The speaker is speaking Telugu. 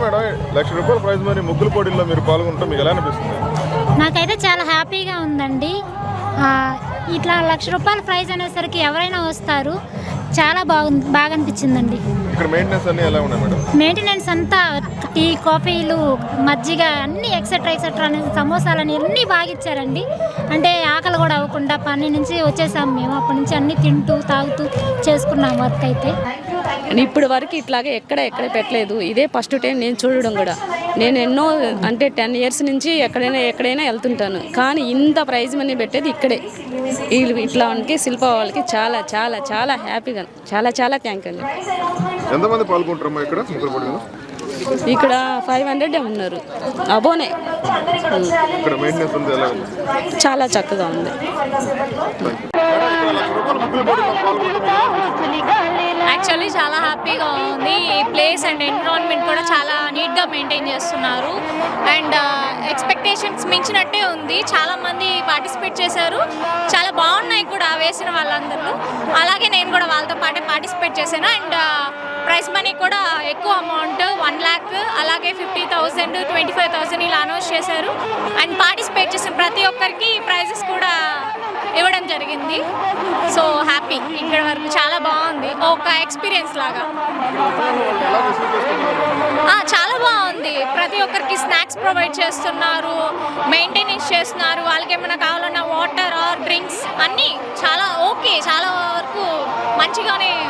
మేడం లక్ష రూపాయల ప్రైజ్ మరి ముగ్గుల పోటీల్లో మీరు పాల్గొంటాం మీకు ఎలా అనిపిస్తుంది? నాకైతే చాలా హ్యాపీగా ఉందండి. ఇట్లా లక్ష రూపాయల ప్రైజ్ అనేసరికి ఎవరైనా వస్తారు చాలా బాగుంది బాగా అనిపించిందండి. ఇక్కడ మెయింటెనెన్స్ అన్ని ఎలా ఉన్నాయి మేడం? మెయింటెనెన్స్ అంతా టీ కాఫీలు మజ్జిగ అన్ని ఎక్సెట్రా ఎక్సెట్రా అని సమోసాలని అన్నీ బాగా ఇచ్చారండి. అంటే ఆకలి కూడా అవ్వకుండా పని నుంచి వచ్చేసాం మేము. అప్పటి నుంచి అన్నీ తింటూ తాగుతూ చేసుకున్నాం వర్క్ అయితే. ఇప్పుడు వరకు ఇట్లాగే ఎక్కడ ఎక్కడ పెట్టలేదు. ఇదే ఫస్ట్ టైం నేను చూడడం కూడా. నేను ఎన్నో అంటే టెన్ ఇయర్స్ నుంచి ఎక్కడైనా ఎక్కడైనా వెళ్తుంటాను. కానీ ఇంత ప్రైజ్ మనీ పెట్టేది ఇక్కడే. వీళ్ళు ఇట్లా వాళ్ళకి శిల్ప వాళ్ళకి చాలా చాలా చాలా హ్యాపీగా చాలా చాలా థ్యాంక్ అండి. ఎంతమంది పాల్గొంటారమ్మా ఇక్కడ? ఇక్కడ ఫైవ్ హండ్రెడ్ ఉన్నారు. అబోనే. చాలా చక్కగా ఉంది. యాక్చువల్లీ చాలా హ్యాపీగా ఉంది. ఈ ప్లేస్ అండ్ ఎన్విరాన్మెంట్ కూడా చాలా నీట్గా మెయింటైన్ చేస్తున్నారు. అండ్ ఎక్స్పెక్టేషన్స్ మించినట్టే ఉంది. చాలా మంది పార్టిసిపేట్ చేశారు. చాలా బాగున్నాయి కూడా వేసిన వాళ్ళందరూ. అలాగే నేను కూడా వాళ్ళతో పాటే పార్టిసిపేట్ చేశాను. అండ్ ప్రైస్ మనీ కూడా ఎక్కువ అమౌంట్ వన్ ల్యాక్ అలాగే fifty thousand twenty five thousand ఇలా అనౌన్స్ చేశారు. అండ్ పార్టిసిపేట్ చేసిన ప్రతి ఒక్కరికి ప్రైజెస్ కూడా ఇవ్వడం జరిగింది. హ్యాపీ ఇక్కడ వరకు చాలా బాగుంది. ఒక ఎక్స్పీరియన్స్ లాగా. ఆ, చాలా బాగుంది. ప్రతి ఒక్కరికి స్నాక్స్ ప్రొవైడ్ చేస్తున్నారు మెయింటెనెన్స్ చేస్తున్నారు. వాళ్ళకి ఏమైనా కావాలన్నా వాటర్ ఆర్ డ్రింక్స్ అన్నీ చాలా ఓకే చాలా వరకు మంచిగానే